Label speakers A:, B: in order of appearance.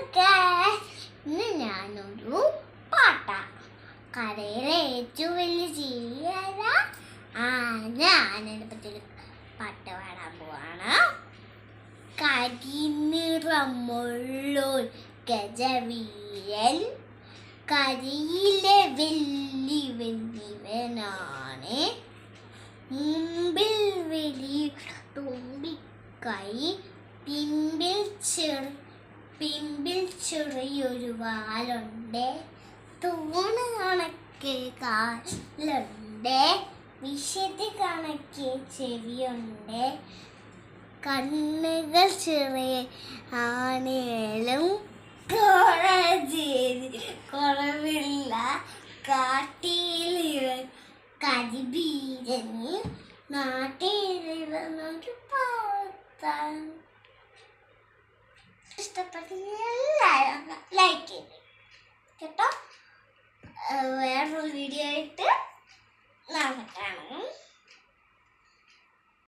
A: ഇന്ന് ഞാനൊരു പാട്ട. കരയിലെ ഏറ്റവും വലിയ ജീവിയല്ല ആന ആനനെ പറ്റി പാട്ട് പാടാൻ പോവാണ്. കരിനിറമുള്ളൂർ ഗജവീരൻ കരിയിലെ വെല്ലി വെല്ലിവനാണ്. മുമ്പിൽ വലിയ തുമ്പിക്കൈ പിമ്പിൽ ചെറു പിമ്പിൽ ചെറിയൊരു വാലുണ്ട്. തൂണ് കണക്ക് കാലുണ്ട്. വിശദ കണക്ക് ചെവിയുണ്ട്. കണ്ണുകൾ ചെറിയ ആണേലും കുറവില്ല. കാട്ടിൽ കരിബീരന് നാട്ടിലിരുന്നൊരു പാവത്താൻ ഇഷ്ടപ്പെട്ടെങ്കിൽ ലൈക്ക് ചെയ്ത് കേട്ടോ? വേറൊരു വീഡിയോ ആയിട്ട് നമുക്ക് കാണാം.